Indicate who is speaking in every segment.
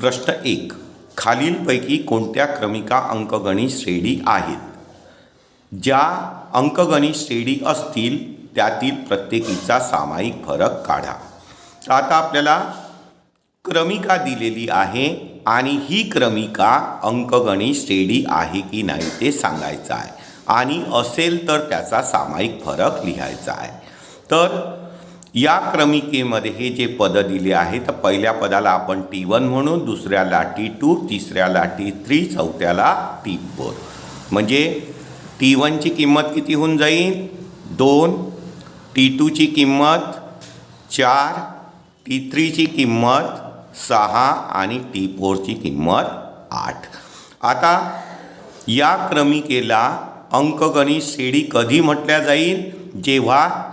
Speaker 1: प्रश्न एक खालीलपैकी कोणत्या क्रमिका अंकगणित श्रेणी आहेत? ज्या अंकगणित श्रेणी असतील त्यातील प्रत्येकीचा सामायिक फरक काढा. आता आपल्याला क्रमिका दिलेली आहे आणि ही क्रमिका अंकगणित श्रेणी आहे की नाही ते सांगायचं आहे. आणि असेल तर त्याचा सामायिक फरक लिहायचा आहे. तर या क्रमिकेमध्ये हे जे पदं दिले आहे तर पहिल्या पदाला आपण टी वन म्हणून दुसऱ्याला टी टू तिसऱ्याला टी थ्री चौथ्याला टी फोर म्हणजे टी वनची किंमत किती होऊन जाईल? दोन. टी टूची किंमत चार. टी थ्रीची किंमत सहा आणि टी फोरची किंमत आठ. आता या क्रमिकेला अंकगणित श्रेणी कधी म्हटल्या जाईल? जेव्हा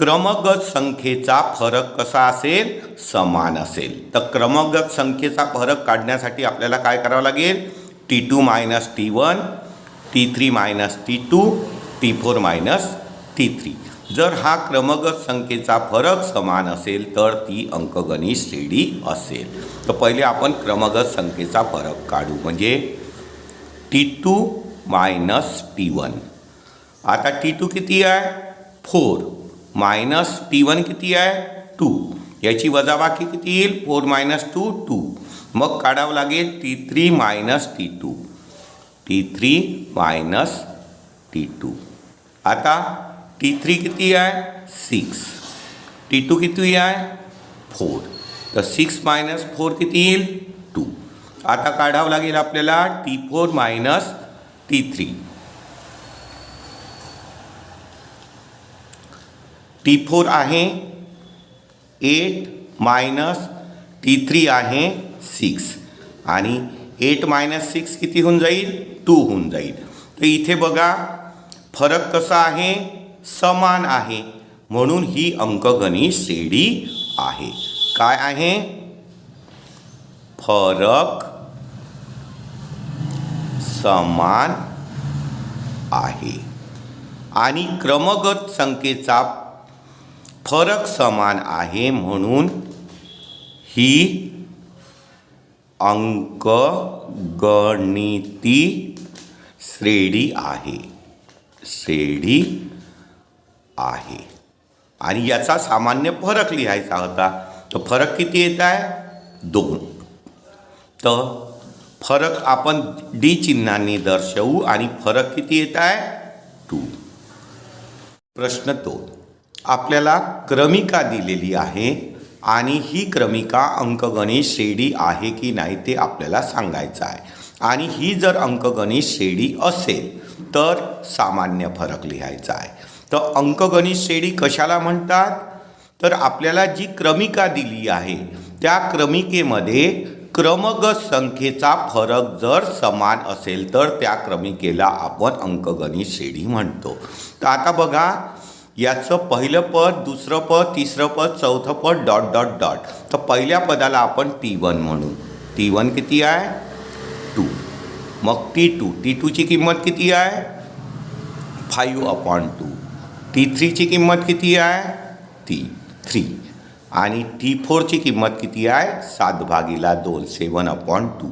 Speaker 1: क्रमगत संख्येचा फरक कसा असेल? समान असेल. तर क्रमगत संख्येचा फरक काढण्यासाठी आपल्याला काय करावं लागेल? T two minus T one T three minus T two T four minus T three जर हा क्रमगत संख्येचा फरक समान असेल तर ती अंकगणित श्रेणी असेल. तर पहिले आपण क्रमगत संख्येचा फरक काढू. म्हणजे T two minus T one आता टी टू किती आहे? फोर मायनस टी वन किती आहे? टू. याची वजाबाकी किती येईल? Four minus two two. मग काढावं लागेल T three minus T two. T three minus T two. आता टी थ्री किती आहे? सिक्स. टी टू किती आहे? फोर. तर सिक्स मायनस फोर किती येईल? टू. आता काढावं लागेल आपल्याला T four minus T three. T four आहे एट मायनस टी थ्री आहे सिक्स आणि एट मायनस सिक्स किती होऊन जाईल? टू होऊन जाईल. तर इथे बघा फरक कसा आहे? समान आहे. म्हणून ही अंकगणित श्रेणी आहे. काय आहे? फरक समान आहे. आणि क्रमगत संख्येचा फरक समान आहे म्हणून ही अंक गणिती श्रेणी आहे. श्रेणी आहे. आणि याचा सामान्य फरक लिहायचा होता. तर फरक किती येत आहे? दोन. तर फरक आपण डी चिन्हांनी दर्शवू आणि फरक किती येत आहे? टू. प्रश्न दोन. आपल्याला क्रमिका दिलेली आहे आणि ही क्रमिका अंकगणित श्रेणी आहे की नाही ते आपल्याला सांगायचं आहे. आणि ही जर अंकगणित श्रेणी असेल तर सामान्य फरक लिहायचा आहे. तर अंकगणित श्रेणी कशाला म्हणतात? तर आपल्याला जी क्रमिका दिली आहे त्या क्रमिकेमध्ये क्रमगत संख्येचा फरक जर समान असेल तर त्या क्रमिकेला आपण अंकगणित श्रेणी म्हणतो. तर आता बघा याचं पहिलं पद दुसरं पद तिसरं पद चौथं पद डॉट डॉट डॉट. तर पहिल्या पदाला आपण टी वन म्हणू. टी वन किती आहे? टू मग टी टू टी टूची किंमत किती आहे? फाईव्ह अपॉन टू टी थ्रीची किंमत किती आहे? ती थ्री आणि टी फोरची किंमत किती आहे? सात भागीला दोन. सेवन अपॉन टू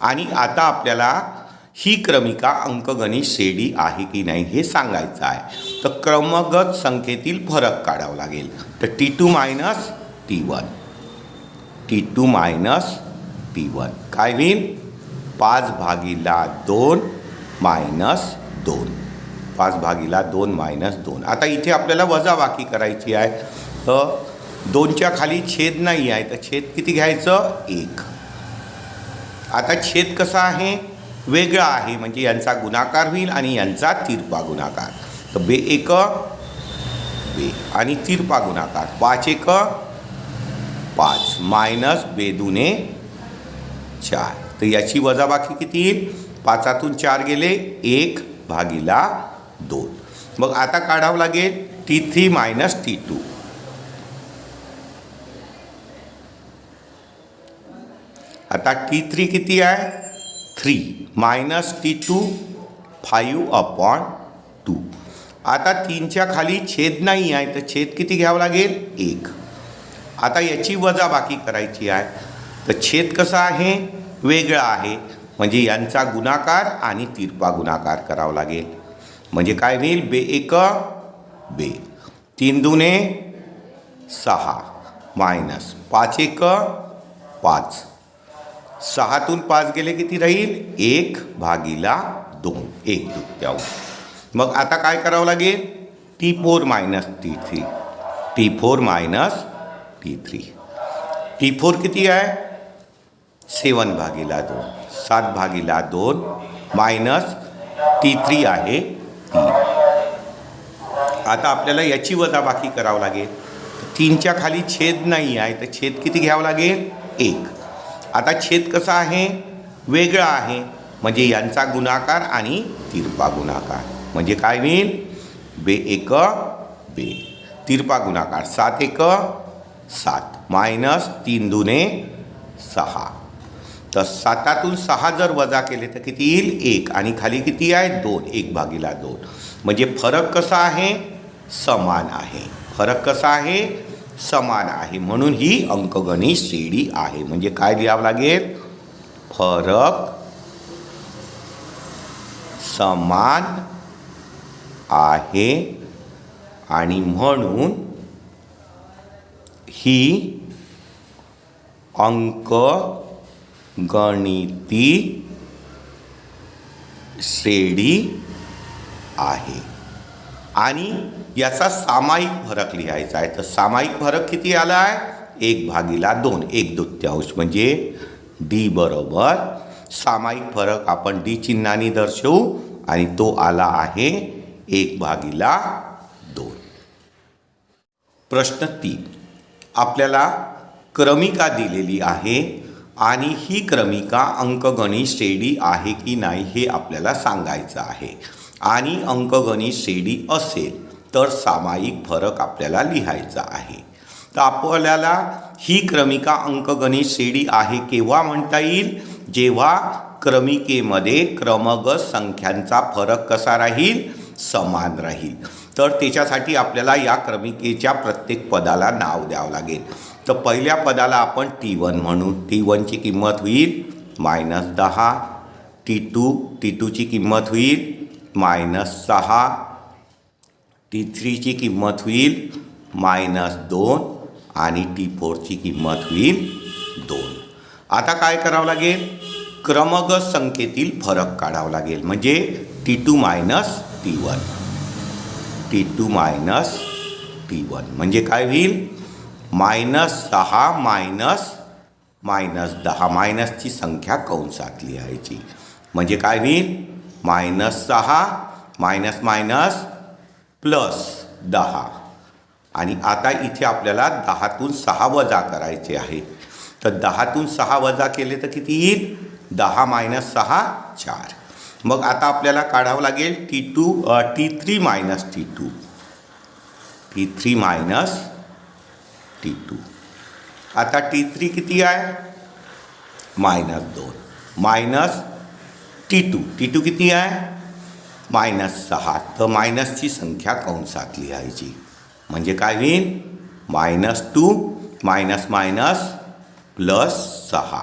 Speaker 1: आणि आता आपल्याला ही क्रमिका अंकगणित शेडी आहे की नाही हे सांगायचं आहे. तर क्रमगत संख्येतील फरक काढावा लागेल. तर T two minus T one T two minus T one काय होईल? पाच भागीला दोन मायनस दोन. पाच भागीला दोन मायनस दोन. आता इथे आपल्याला वजाबाकी करायची आहे. तर दोनच्या खाली छेद नाही आहे. तर छेद किती घ्यायचं? एक. आता छेद कसा आहे? वेगळा आहे. म्हणजे यांचा गुणाकार होईल आणि यांचा तिरपा गुणाकार. तर बे एक बे आणि तिरपा गुणाकार. पाच एक पाच. मायनस बे दुने चार. तर याची वजाबाकी किती येईल? पाचातून चार गेले एक भागीला दोन. मग आता काढावं लागेल T three minus T two. आता टी थ्री किती आहे? Three minus T two five upon two आता तीनच्या खाली छेद नाही आहे तर छेद किती घ्यावं लागेल? एक. आता याची वजाबाकी करायची आहे. तर छेद कसा आहे? वेगळा आहे. म्हणजे यांचा गुणाकार आणि तिरपा गुणाकार करावा लागेल. म्हणजे काय होईल? बे एक बे. तीन दुने सहा. मायनस पाच एक पाच. सहातून पाच गेले किती राहील? एक भागीला दोन. एक दुत्याहून मग आता काय करावं लागेल? T four minus T three. T four minus T three. T four किती आहे? सेवन भागीला दोन. सात भागीला दोन मायनस टी थ्री आहे तीन. आता आपल्याला याची वजाबाकी करावं लागेल. तीनच्या खाली छेद नाही आहे तर छेद किती घ्यावं लागेल? एक. आता छेद कसा आहे? वेगळा आहे. म्हणजे यांचा गुणाकार आणि तिरपा गुणाकार. म्हणजे काय होईल? बे एक बे. तिरपा गुणाकार सात एक सात. मायनस तीन दुने सहा. तर सातातून सहा जर वजा केले तर किती येईल? एक. आणि खाली किती आहे? दोन. एक भागीला दोन. म्हणजे फरक कसा आहे? समान आहे. फरक कसा आहे? समान आहे म्हणून ही अंकगणित श्रेणी आहे. म्हणजे काय लिहावं लागेल? फरक समान आहे आणि म्हणून ही अंक गणिती श्रेणी आहे. आणि याचा सामायिक फरक लिहायचा आहे. तर सामायिक फरक किती आला आहे एक भागीला दोन. एक दुत्यांश म्हणजे डी बरोबर. सामायिक फरक आपण डी चिन्हाने दर्शवू आणि तो आला आहे एक भागीला दोन. प्रश्न तीन. आपल्याला क्रमिका दिलेली आहे आणि ही क्रमिका अंकगणित श्रेणी आहे की नाही हे आपल्याला सांगायचं आहे. आणि अंकगणित श्रेणी असेल तर सामायिक फरक आपल्याला लिहायचा आहे. तर आपल्याला ही क्रमिका अंकगणित श्रेणी आहे केव्हा म्हणता येईल? जेव्हा क्रमिकेमध्ये क्रमगत संख्यांचा फरक कसा राहील? समान राहील. तर त्याच्यासाठी आपल्याला या क्रमिकेच्या प्रत्येक पदाला नाव द्यावं लागेल. तर पहिल्या पदाला आपण टी वन म्हणू. टी वनची किंमत होईल मायनस दहा. टी टू टी टूची किंमत होईल मायनस सहा. टी थ्रीची किंमत होईल मायनस दोन आणि टी फोरची किंमत होईल दोन. आता काय करावं लागेल? क्रमगत संख्येतील फरक काढावा लागेल. म्हणजे T two minus T one T two minus T one म्हणजे काय होईल? मायनस सहा मायनस मायनस दहा. मायनसची संख्या कंसात लिहायची. म्हणजे काय होईल? मायनस सहा मायनस मायनस प्लस दहा. आणि आता इथे आपल्याला दहातून सहा वजा करायचे आहे. तर दहातून सहा वजा केले तर किती येईल? दहा मायनस सहा चार. मग आता आपल्याला काढावं लागेल T two T three minus T two. T three minus T two. आता टी थ्री किती आहे? मायनस दोन. Minus T two. T two किती आहे? मायनस सहा. तर मायनसची संख्या कंसात लिहायची. म्हणजे काय होईल? Minus two minus minus plus सहा.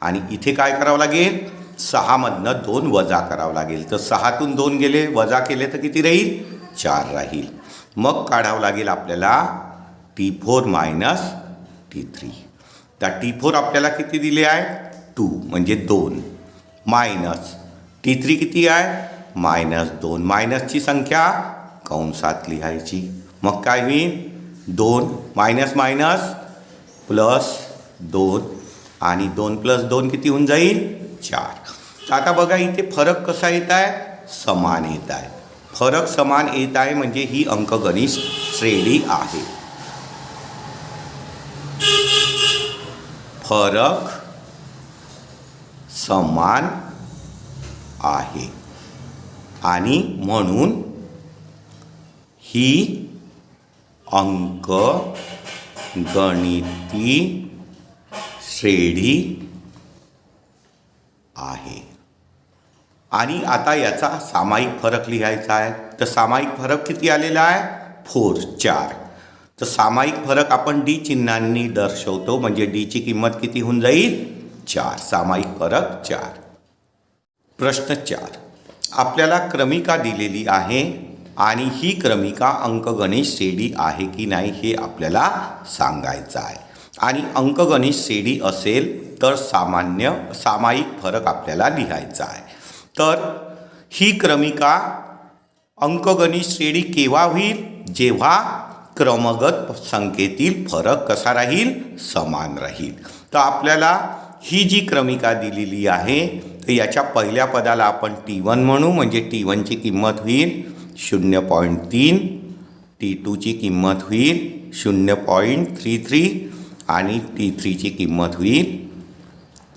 Speaker 1: आणि इथे काय करावं लागेल? सहामधनं दोन वजा करावं लागेल. तर सहातून दोन गेले वजा केले तर किती राहील? चार राहील. मग काढावं लागेल आपल्याला T four minus T three. त्या टी फोर आपल्याला किती दिले आहे? टू म्हणजे दोन. मायनस टी थ्री किती आहे? मायनस दोन. मायनसची संख्या कंसात लिहायची. मग काय होईल? दोन मायनस मायनस प्लस दोन. आणि दोन प्लस दोन किती होऊन जाईल? चार. आता बघा इथे फरक कसा येत आहे? समान येत आहे. फरक समान येत आहे म्हणजे ही अंकगणित श्रेणी आहे. फरक समान आहे. आणि म्हणून ही अंक गणिती श्रेणी आहे. आणि आता याचा सामायिक फरक लिहायचा आहे. तर सामायिक फरक किती आलेला आहे? फोर चार. तर सामायिक फरक आपण डी चिन्हांनी दर्शवतो. म्हणजे डीची किंमत किती होऊन जाईल? चार. सामायिक फरक चार. प्रश्न चार. आपल्याला क्रमिका दिलेली आहे आणि ही क्रमिका अंकगणित श्रेणी आहे की नाही हे आपल्याला सांगायचं आहे. आणि अंकगणित श्रेणी असेल तर सामान्य सामायिक फरक आपल्याला लिहायचा आहे. तर ही क्रमिका अंकगणित श्रेणी केव्हा होईल? जेव्हा क्रमगत संख्येतील फरक कसा राहील? समान राहील. तर आपल्याला ही जी क्रमिका दिलेली आहे तर याच्या पहिल्या पदाला आपण टी वन म्हणू म्हणजे टी वनची किंमत होईल शून्य पॉईंट तीन टी टूची किंमत होईल शून्य पॉईंट थ्री थ्री आणि टी थ्रीची किंमत होईल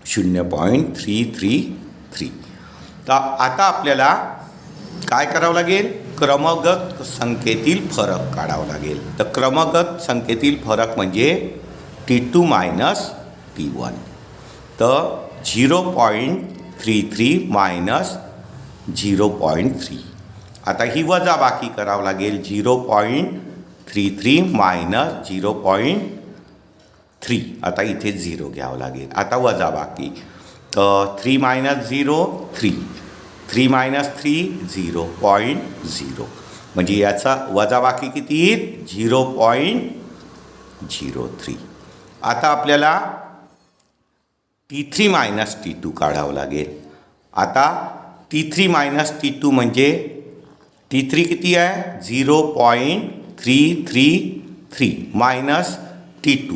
Speaker 1: शून्य पॉईंट थ्री थ्री थ्री. तर आता आपल्याला काय करावं लागेल? क्रमगत संख्येतील फरक काढावा लागेल. तर क्रमगत संख्येतील फरक म्हणजे T two minus T one तर zero point three three minus zero point three आता ही वजा बाकी करावं लागेल zero point three three minus zero point three आता इथे झिरो घ्यावं लागेल. आता वजा बाकी. तर three minus zero three three minus three zero point zero म्हणजे याचा वजा बाकी किती? येईल झिरो पॉईंट झिरो थ्री आता आपल्याला T three minus T two काढावं लागेल. आता T three minus T two म्हणजे टी थ्री किती आहे? Zero point three three three minus T two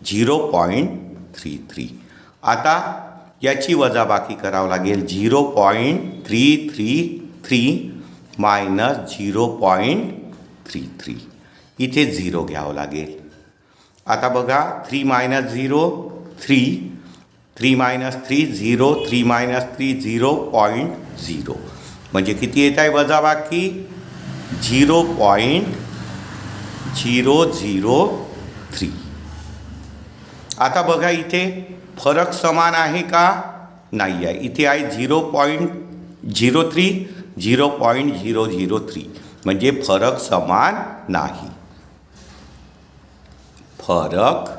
Speaker 1: zero point three three आता याची वजाबाकी करावं लागेल. Zero point three three three minus zero point three three इथे झिरो घ्यावं लागेल. आता बघा three minus zero three three minus three zero three minus three zero point zero. म्हणजे किती येत आहे वजाबाकी zero point zero zero three. आता बघा इथे फरक समान आहे का? नाही आहे. इथे आहे zero point zero three zero point zero zero three. म्हणजे फरक समान नाही. फरक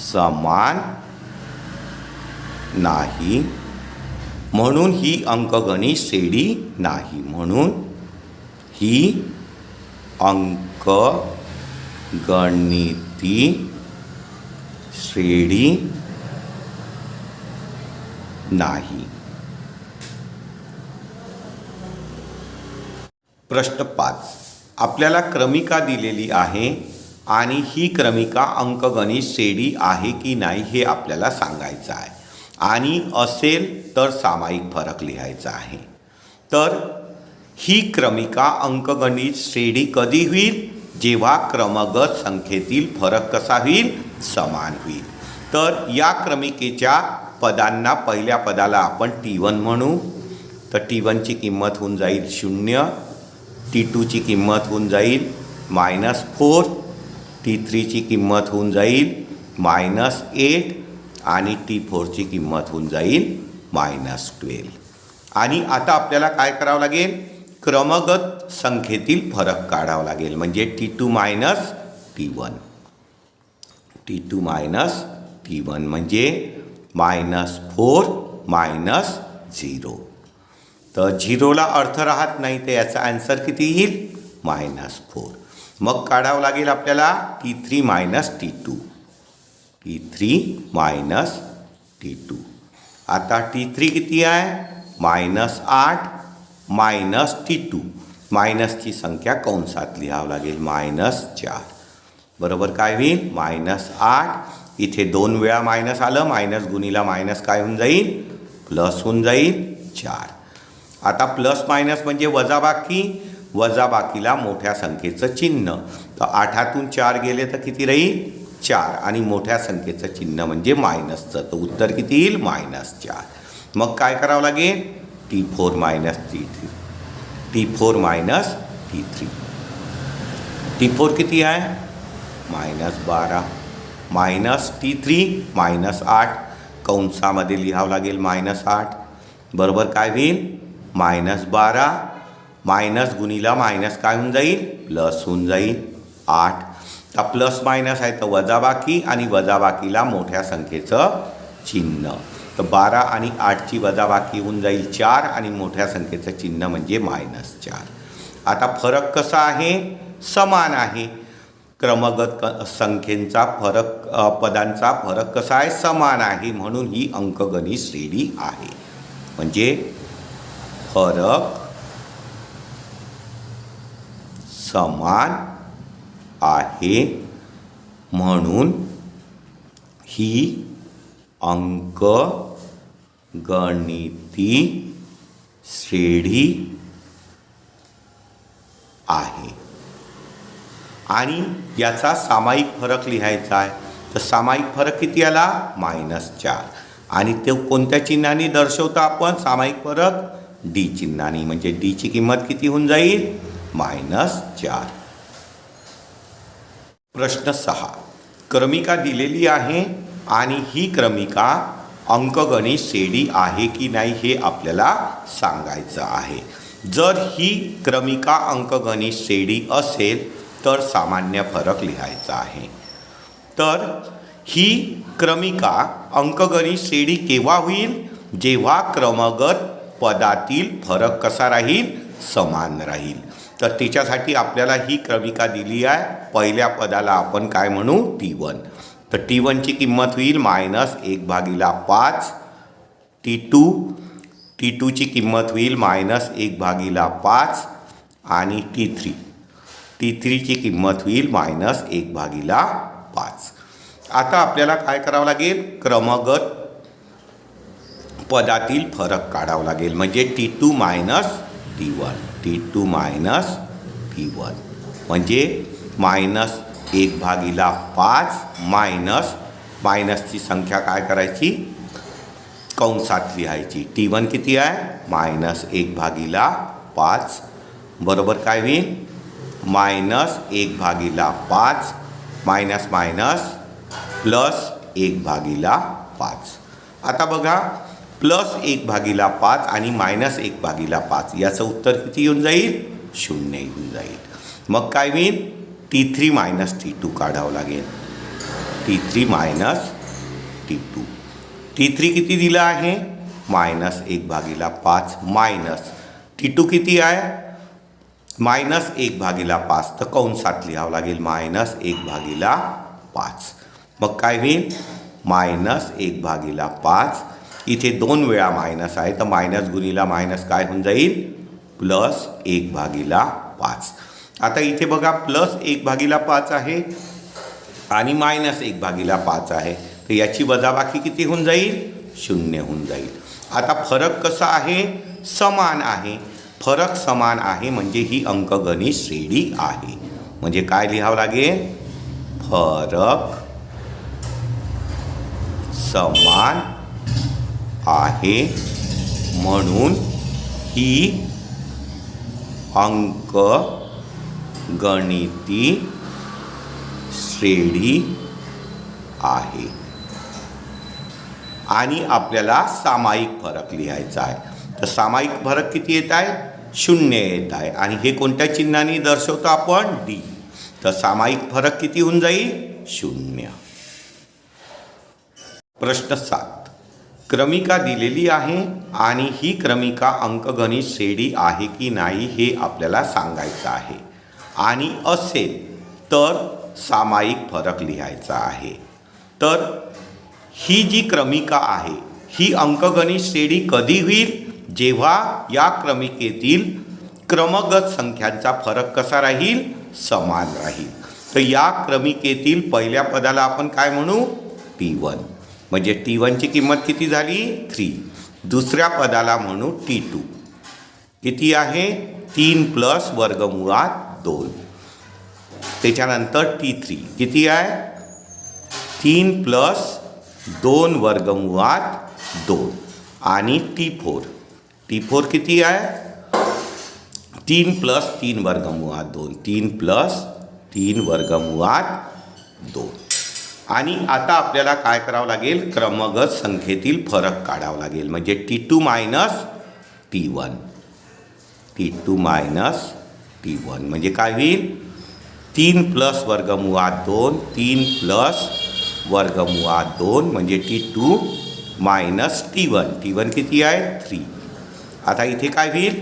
Speaker 1: समान नाही. म्हणून ही अंकगणित श्रेणी नाही. म्हणून ही अंकगणिती श्रेणी नाही. प्रश्न पाच. आपल्याला क्रमिका दिलेली आहे. आणि ही क्रमिका अंकगणित श्रेणी आहे की नाही हे आपल्याला सांगायचं आहे. आणि असेल तर सामायिक फरक लिहायचा आहे. तर ही क्रमिका अंकगणित श्रेणी कधी होईल? जेव्हा क्रमगत संख्येतील फरक कसा होईल? समान होईल. तर या क्रमिकेच्या पदांना पहिल्या पदाला आपण टी वन म्हणू. तर टी वनची किंमत होऊन जाईल शून्य. टी टूची किंमत होऊन जाईल मायनस फोर टी थ्रीची किंमत होऊन जाईल मायनस एट आणि टी फोरची किंमत होऊन जाईल मायनस ट्वेल्व आणि आता आपल्याला काय करावं लागेल? क्रमगत संख्येतील फरक काढावा लागेल. म्हणजे T two minus T one T two minus T one म्हणजे मायनस फोर मायनस झिरो तर झिरोला अर्थ राहत नाही तर याचा आन्सर किती येईल? मायनस फोर मग काढावं लागेल आपल्याला T three minus T two T three minus T two आता टी थ्री किती आहे? मायनस आठ मायनस टी टू मायनसची संख्या कंसात लिहावं लागेल मायनस चार. बरोबर काय होईल? मायनस आठ. इथे दोन वेळा मायनस आलं मायनस गुणीला मायनस काय होऊन जाईल? प्लस होऊन जाईल चार. आता प्लस मायनस म्हणजे वजाबाकी. वजाबाकीला मोठ्या संख्येचं चिन्ह. तर आठातून चार गेले तर किती राहील? चार. आणि मोठ्या संख्येचं चिन्ह म्हणजे मायनसचं तर उत्तर किती येईल? मायनस चार. मग काय करावं लागेल? T four minus T three T four minus T three T four किती आहे? मायनस बारा. मायनस टी थ्री मायनस आठ. कंसामध्ये लिहावं लागेल मायनस आठ. बरोबर काय होईल? मायनस बारा. मायनस गुणीला मायनस काय होऊन जाईल? प्लस होऊन जाईल. आठ. आता प्लस मायनस आहे तर वजाबाकी आणि वजाबाकीला मोठ्या संख्येचं चिन्ह. तर बारा आणि आठची वजाबाकी होऊन जाईल चार आणि मोठ्या संख्येचं चिन्ह म्हणजे मायनस चार. आता फरक कसा आहे? समान आहे. क्रमगत क संख्येचा फरक पदांचा फरक कसा आहे? समान आहे म्हणून ही अंकगणित श्रेणी आहे. म्हणजे फरक समान आहे म्हणून ही अंक गणिती श्रेणी आहे. आणि याचा सामायिक फरक लिहायचा आहे. तर सामायिक फरक किती आला? मायनस चार. आणि ते कोणत्या चिन्हाने दर्शवतो आपण? सामायिक फरक डी चिन्हाने. म्हणजे डीची किंमत किती होऊन जाईल? मायनस चार. प्रश्न सहा. क्रमिका दिलेली आहे आणि ही क्रमिका अंकगणित शेडी आहे की नाही हे आपल्याला सांगायचं आहे. जर ही क्रमिका अंकगणित शेडी असेल तर सामान्य फरक लिहायचा आहे. तर ही क्रमिका अंकगणित शेडी केव्हा होईल? जेव्हा क्रमगत पदातील फरक कसा राहील? समान राहील. तर तिच्यासाठी आपल्याला ही क्रमिका दिली आहे. पहिल्या पदाला आपण काय म्हणू? टी वन तर टी वनची किंमत होईल मायनस एक भागीला पाच. टी टू टी टूची किंमत होईल मायनस एक भागीला पाच. आणि टी थ्री टी थ्रीची किंमत होईल मायनस एक भागीला पाच. आता आपल्याला काय करावं लागेल? क्रमगत पदातील फरक काढावा लागेल. म्हणजे T two minus T one T two minus T one. म्हणजे मायनस एक भागीला पाच मायनस मायनसची संख्या काय करायची? कंसात लिहायची. टी वन किती आहे? मायनस एक भागीला पाच. बरोबर काय होईल? मायनस एक भागीला पाच मायनस मायनस प्लस एक भागीला पाच. आता बघा प्लस एक भागीला पाच आणि मायनस एक भागीला पाच. याचं उत्तर किती येऊन जाईल? शून्य येऊन जाईल. मग काय होईल? T three minus T two काढावं लागेल. T three minus T two. T three किती दिलं आहे? मायनस एक भागीला पाच मायनस टी टू किती आहे? मायनस एक भागीला पाच. तर कंसात लिहावं लागेल मायनस एक भागीला पाच. मग काय होईल? मायनस एक भागीला पाच इथे दोन वेळा मायनस आहे. तर मायनस गुणीला मायनस काय होऊन जाईल? प्लस एक भागीला पाच. आता इथे बघा प्लस एक भागीला पाच आहे आणि मायनस एक भागीला पाच आहे. तर याची वजाबाकी किती होऊन जाईल? शून्य होऊन जाईल. आता फरक कसा आहे? समान आहे. फरक समान आहे म्हणजे ही अंकगणित श्रेणी आहे. म्हणजे काय लिहावं लागेल? फरक समान आहे म्हणून ही अंक गणिती श्रेणी आहे. आणि आपल्याला सामायिक फरक लिहायचा आहे. तर सामायिक फरक किती येत आहे? शून्य येत आहे. आणि हे कोणत्या चिन्हाने दर्शवतो आपण? डी तर सामायिक फरक किती होऊन जाईल? शून्य. प्रश्न सात. क्रमिका दिलेली आहे आणि ही क्रमिका अंकगणित श्रेणी आहे की नाही हे आपल्याला सांगायचं आहे. आणि असेल तर सामायिक फरक लिहायचा आहे. तर ही जी क्रमिका आहे ही अंकगणित श्रेणी कधी होईल? जेव्हा या क्रमिकेतील क्रमगत संख्यांचा फरक कसा राहील? समान राहील. तर या क्रमिकेतील पहिल्या पदाला आपण काय म्हणू? P one. म्हणजे टी वनची किंमत किती झाली? थ्री. दुसऱ्या पदाला म्हणू टी टू किती आहे? तीन प्लस वर्गमुळात दोन. त्याच्यानंतर टी थ्री किती आहे? तीन प्लस दोन वर्गमुळात दोन. आणि टी फोर टी फोर किती आहे? तीन प्लस तीन वर्गमुळात दोन. तीन प्लस तीन वर्गमुळात दोन. आणि आता आपल्याला काय करावं लागेल? क्रमगत संख्येतील फरक काढावा लागेल. म्हणजे T two minus T one T two minus T one म्हणजे काय होईल? तीन प्लस वर्गमुळात दोन तीन प्लस वर्गमुळात दोन म्हणजे T two minus T one T one किती आहे? थ्री आता इथे काय होईल?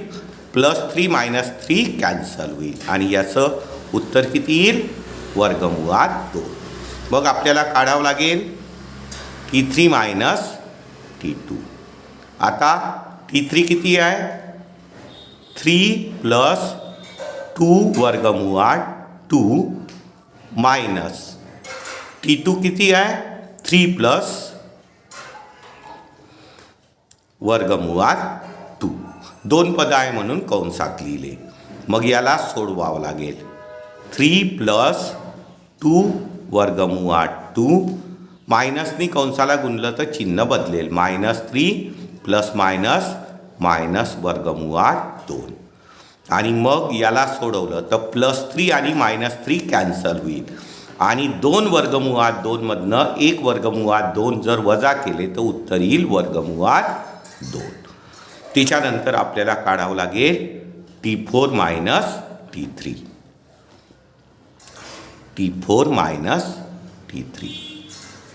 Speaker 1: Plus three minus three cancel होईल. आणि याचं उत्तर किती येईल? वर्गमुळात दोन. मग आपल्याला काढावं लागेल T three minus T two आता टी थ्री किती आहे? थ्री प्लस टू वर्गमुळात टू मायनस टी टू किती आहे? थ्री प्लस वर्गमुळात टू दोन पद आहे म्हणून कंसात लिहिले. मग याला सोडवावं लागेल. थ्री प्लस टू वर्गमुळात टू. मायनसनी कंसाला गुणलं तर चिन्ह बदलेल. Minus three plus minus minus वर्गमुळात दोन. आणि मग याला सोडवलं तर प्लस थ्री आणि मायनस थ्री कॅन्सल होईल. आणि दोन वर्गमुळात दोनमधनं एक वर्गमुळात दोन जर वजा केले तर उत्तर येईल वर्गमुळात दोन. त्याच्यानंतर आपल्याला काढावं लागेल T four minus T three. T four minus T three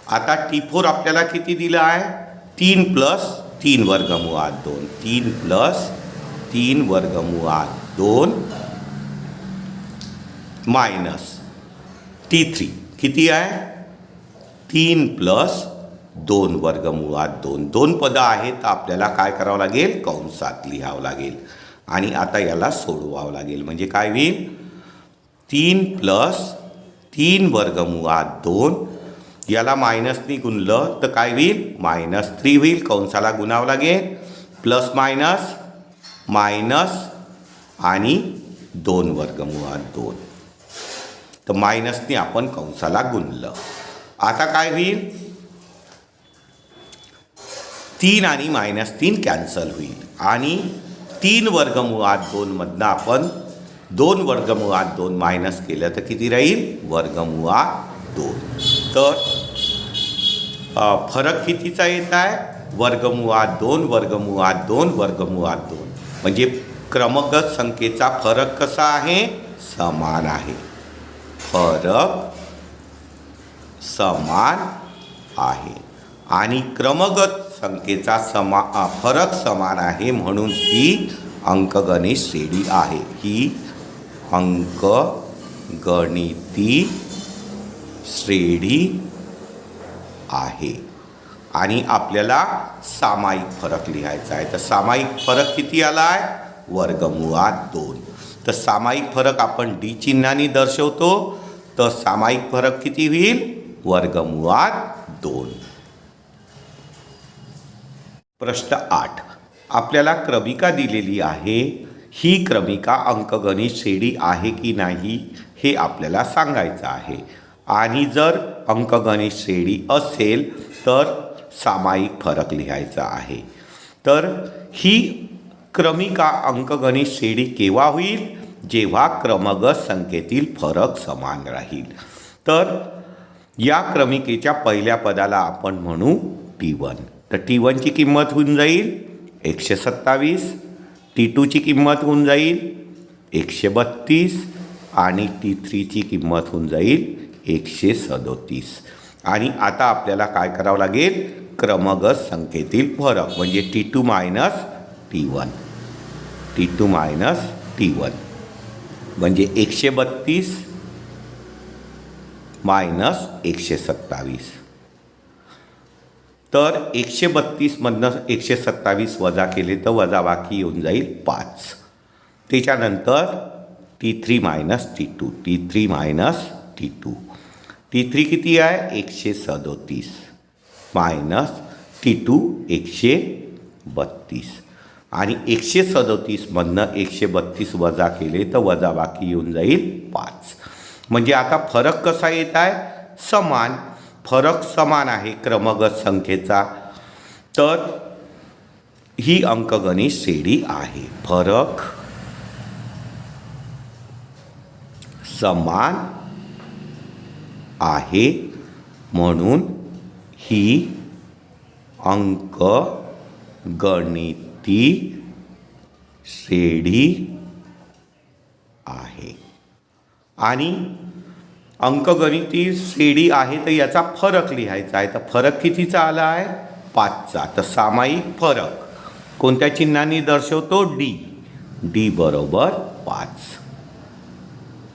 Speaker 1: आता टी फोर आपल्याला किती दिलं आहे? तीन प्लस तीन वर्गमुळात दोन. तीन प्लस तीन वर्गमुळात दोन मायनस टी थ्री किती आहे? तीन प्लस दोन वर्गमुळात दोन. दोन पदं आहेत तर आपल्याला काय करावं लागेल? कंसात लिहावं लागेल. आणि आता याला सोडवावं लागेल. म्हणजे काय होईल? तीन प्लस तीन वर्गमुळात दोन. याला मायनसनी गुणलं तर काय होईल? मायनस थ्री होईल. कंसाला गुणावं लागेल. प्लस मायनस मायनस आणि दोन वर्गमुळात दोन. तर मायनसनी आपण कंसाला गुणलं. आता काय होईल? तीन आणि मायनस तीन कॅन्सल होईल. आणि तीन वर्गमुळात दोनमधनं आपण दोन वर्गमुळात दोन मायनस केलं तर किती राहील? वर्गमुळात दोन. तर फरक कितीचा येत आहे? वर्गमुळात दोन वर्गमुळात दोन वर्गमुळात दोन. म्हणजे क्रमगत संख्येचा फरक कसा आहे? समान आहे. फरक समान आहे. आणि क्रमगत संख्येचा समा फरक समान आहे म्हणून ही अंकगणित श्रेणी आहे. ही अंक गणिती श्रेणी आहे. आणि आपल्याला सामायिक फरक लिहायचा आहे. तर सामायिक फरक किती आला आहे वर्गमुळात दोन. तर सामायिक फरक आपण डी चिन्हाने दर्शवतो. तर सामायिक फरक किती होईल? वर्गमुळात दोन. प्रश्न आठ. आपल्याला क्रमिका दिलेली आहे. ही क्रमिका अंकगणित श्रेणी आहे की नाही हे आपल्याला सांगायचं आहे. आणि जर अंकगणित श्रेणी असेल तर सामायिक फरक लिहायचा आहे. तर ही क्रमिका अंकगणित श्रेणी केव्हा होईल? जेव्हा क्रमगत संख्येतील फरक समान राहील. तर या क्रमिकेच्या पहिल्या पदाला आपण म्हणू टी वन. तर टी वनची किंमत होऊन जाईल एकशे सत्तावीस. टी टूची किंमत होऊन जाईल एकशे बत्तीस आणि टी थ्रीची किंमत होऊन जाईल एकशे सदोतीस. आणि आता आपल्याला काय करावं लागेल? क्रमगत संख्येतील फरक म्हणजे T two minus T one. T two minus T one. म्हणजे एकशे बत्तीस मायनस एकशे सत्तावीस. तर एकशे बत्तीसमधनं एकशे सत्तावीस वजा केले तर वजाबाकी येऊन जाईल पाच. त्याच्यानंतर T three minus T two T three minus T two. T three किती आहे? एकशे सदोतीस मायनस टी टू एकशे बत्तीस आणि एकशे सदोतीसमधनं एकशे बत्तीस वजा केले तर वजाबाकी येऊन जाईल पाच. म्हणजे आता फरक कसा येत आहे? समान. फरक समान आहे क्रमगत संख्येचा तर ही अंकगणित श्रेणी आहे. फरक समान आहे म्हणून ही अंक गणिती शेडी आहे. आणि अंकगणिती शेडी आहे तर याचा फरक लिहायचा आहे. तर फरक कितीचा आला आहे? पाचचा. तर सामायिक फरक. कोणत्या चिन्हाने दर्शवतो? डी. डी बरोबर पाच.